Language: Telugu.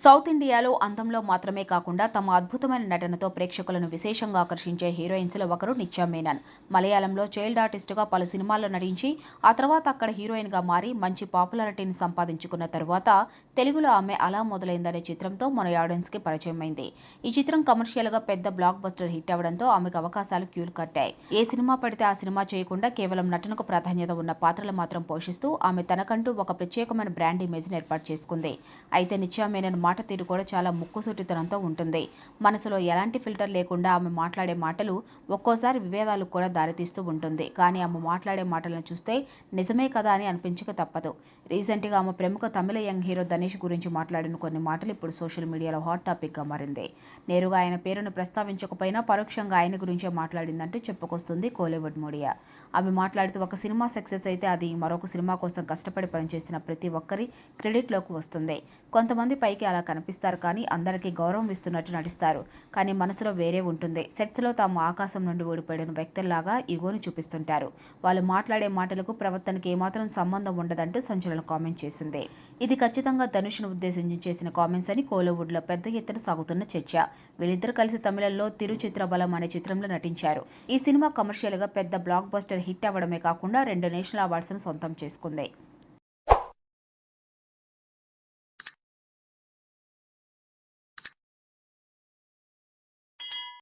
సౌత్ ఇండియాలో అందంలో మాత్రమే కాకుండా తమ అద్భుతమైన నటనతో ప్రేక్షకులను విశేషంగా ఆకర్షించే హీరోయిన్స్లో ఒకరు నిత్యా మేనన్. మలయాళంలో చైల్డ్ ఆర్టిస్టుగా పలు సినిమాల్లో నటించి ఆ తర్వాత అక్కడ హీరోయిన్గా మారి మంచి పాపులారిటీని సంపాదించుకున్న తరువాత తెలుగులో ఆమె అలా మొదలైందనే చిత్రంతో మన ఆడియన్స్కి పరిచయమైంది. ఈ చిత్రం కమర్షియల్గా పెద్ద బ్లాక్ బస్టర్ హిట్ అవ్వడంతో ఆమెకు అవకాశాలు క్యూలు కట్టాయి. ఏ సినిమా పడితే ఆ సినిమా చేయకుండా కేవలం నటనకు ప్రాధాన్యత ఉన్న పాత్రలు మాత్రం పోషిస్తూ ఆమె తనకంటూ ఒక ప్రత్యేకమైన బ్రాండ్ ఇమేజ్ని ఏర్పాటు చేసుకుంది. అయితే నిత్యా మేనన్ మాట తీరు కూడా చాలా ముక్కుసూటితనంతో ఉంటుంది. మనసులో ఎలాంటి ఫిల్టర్ లేకుండా ఆమె మాట్లాడే మాటలు ఒక్కోసారి విభేదాలకు కూడా దారితీస్తూ ఉంటుంది. కానీ ఆమె మాట్లాడే మాటలను చూస్తే నిజమే కదా అని అనిపించక తప్పదు. రీసెంట్గా ఆమె ప్రముఖ తమిళ యంగ్ హీరో ధనేష్ గురించి మాట్లాడిన కొన్ని మాటలు ఇప్పుడు సోషల్ మీడియాలో హాట్ టాపిక్గా మారింది. నేరుగా ఆయన పేరును ప్రస్తావించకపోయినా పరోక్షంగా ఆయన గురించే మాట్లాడిందంటూ చెప్పుకొస్తుంది కోలీవుడ్ మీడియా. ఆమె మాట్లాడుతూ ఒక సినిమా సక్సెస్ అయితే అది మరొక సినిమా కోసం కష్టపడి పనిచేసిన ప్రతి ఒక్కరి క్రెడిట్లోకి వస్తుంది. కొంతమంది పైకి అలా కనిపిస్తారు కానీ అందరికీ గౌరవం ఇస్తున్నట్టు నటిస్తారు. కానీ మనసులో వేరే ఉంటుంది. సెట్స్లో తాము ఆకాశం నుండి ఊడిపడిన వ్యక్తుల్లాగా ఇగోని చూపిస్తుంటారు. వాళ్ళు మాట్లాడే మాటలకు ప్రవర్తనకి ఏమాత్రం సంబంధం ఉండదంటూ సంచలన కామెంట్ చేసింది. ఇది ఖచ్చితంగా ధనుష్ను ఉద్దేశించి చేసిన కామెంట్స్ అని కోలీవుడ్లో పెద్ద ఎత్తున సాగుతున్న చర్చ. వీళ్ళిద్దరు కలిసి తమిళంలో తిరుచిత్ర బలం అనే చిత్రంలో నటించారు. ఈ సినిమా కమర్షియల్గా పెద్ద బ్లాక్ బస్టర్ హిట్ అవ్వడమే కాకుండా రెండు నేషనల్ అవార్డ్స్ను సొంతం చేసుకుంది.